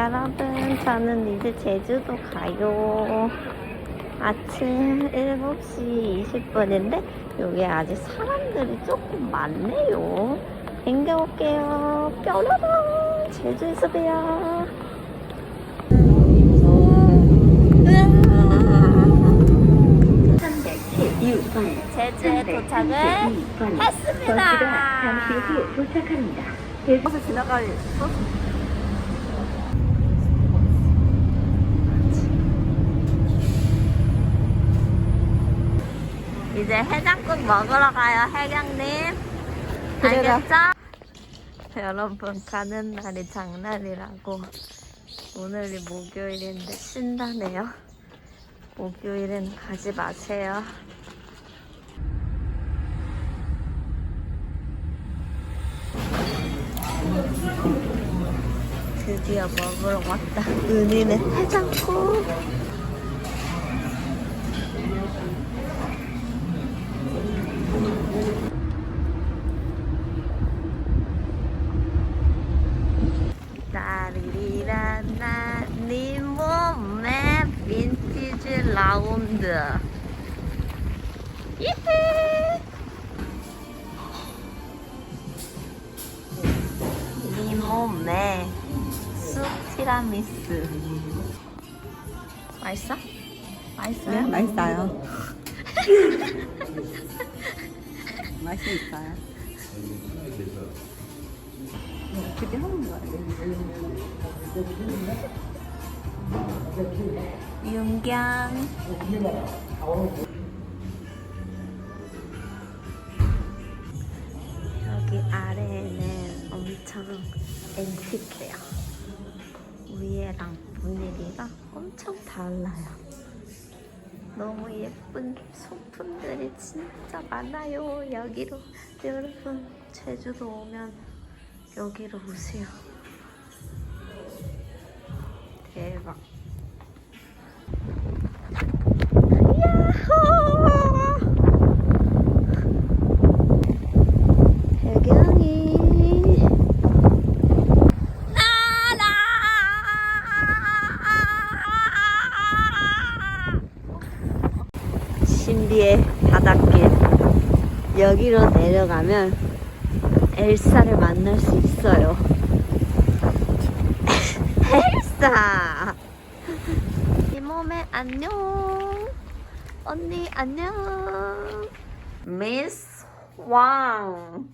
여러분, 저는 이제 제주도 가요. 아침 7시 20분인데, 여기 아직 사람들이 조금 많네요. 댕겨올게요. 뾰로롱! 제주에서 봬요. 제주에 도착을 했습니다. 잠시 후 도착합니다. 버스 지나갈 버 이제 해장국 먹으러 가요 해경님 알겠죠? 여러분 가는 날이 장날이라고 오늘이 목요일인데 쉰다네요 목요일은 가지 마세요 드디어 먹으러 왔다. 은희는 해장국. 나리리라나 네 몸에 빈티지 라운드. 네 몸에 쑥 티라미수. 맛있어? 맛있어요? 네, 맛있어요. 맛이 있어요. 그때 하는 거 같아요. 윤경. 여기 아래에는 엄청 앤틱해요. 위에랑 분위기가 엄청 달라요. 너무 예쁜 소품들이 진짜 많아요. 여기로 여러분 제주도 오면 여기로 오세요. 대박. 야호! 배경이 나라 신비의 바닷길 여기로 내려가면 엘사를 만날 수 있어요. 엘사! 이 몸에 안녕. 언니 안녕. 미스 왕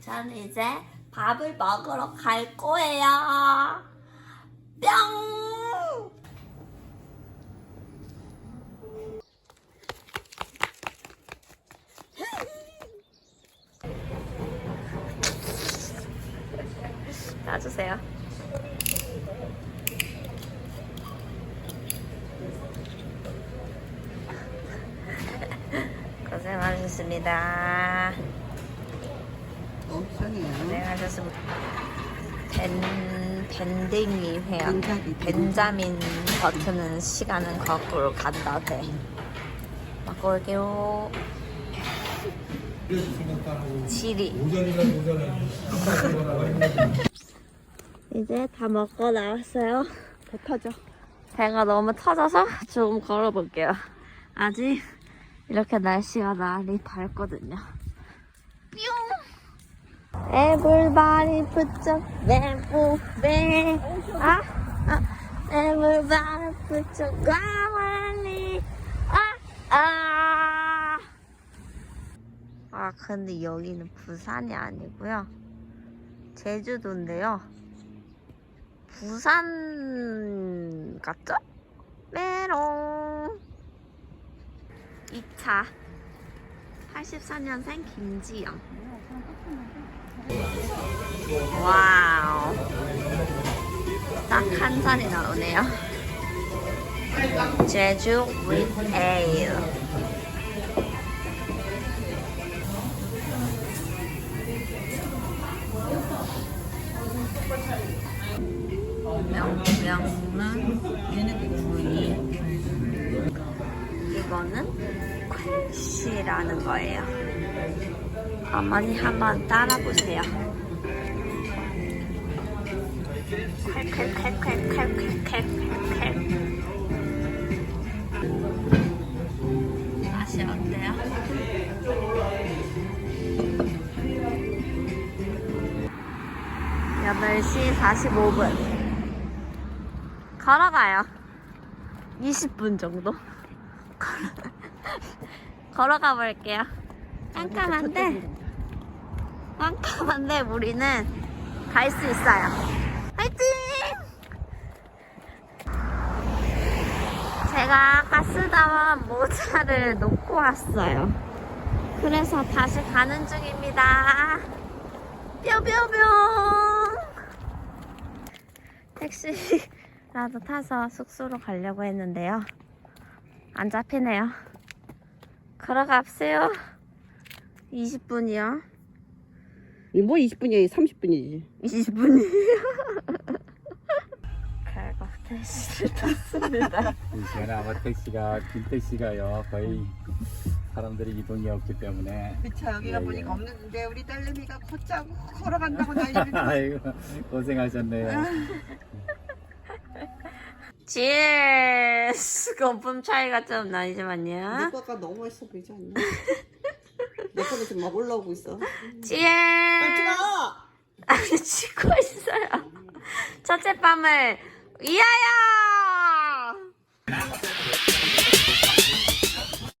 저는 이제 밥을 먹으러 갈 거예요. 뿅! 놔주세요. 고생하셨습니다. 옵션이에요. 고생하셨습니다. 벤, 벤딩이 해야 벤자민. 벤자민 버튼은 시간은 거꾸로 간다 돼. 바꿔 올게요. 지리. 이 제 다 먹고 나왔어요. 배 터져. 배가 너무 터져서 좀 걸어볼게요. 아직 이렇게 날씨가 날이 밝거든요. 뿅! Everybody put your bamboo bag. 아, 아, everybody put your granny. 아, 아. 아, 근데 여기는 부산이 아니고요. 제주도인데요. 부산 같죠? 메롱. 2차. 84년생 김지영. 와우. 딱 한 잔이 나오네요. 제주 with ale 명 명은 얘네들 주인이 이거는 콸씨라는 거예요. 어머니 한번 따라보세요. 맛이 어때요? 여덟 시 45분. 걸어가요. 20분 정도. 걸어- 걸어가 볼게요. 깜깜한데, 깜깜한데 우리는 갈 수 있어요. 화이팅! 제가 쓰다만 모자를 놓고 왔어요. 그래서 다시 가는 중입니다. 뿅뿅뿅! 택시 라도 타서 숙소로 가려고 했는데요. 안 잡히네요. 걸어갑세요. 20분이요. 뭐 20분이야 30분이지 20분이요. 결국 택시를 탔습니다. 이 시간에 아마 택시가 길 택시가요 거의 사람들이 이동이 없기 때문에 그쵸 여기가 예, 예. 보니까 없는데 우리 딸내미가 걷자고 걸어간다고 난리를 아이고 고생하셨네요 치얼스! 거품 차이가 좀내 나지만요. 거가 너무 맛있어 보이지 않냐? 내 거는 지금 막 올라오고 있어 치얼스! 가! 아니, 치고 있어요. 첫째 밤을 위하여!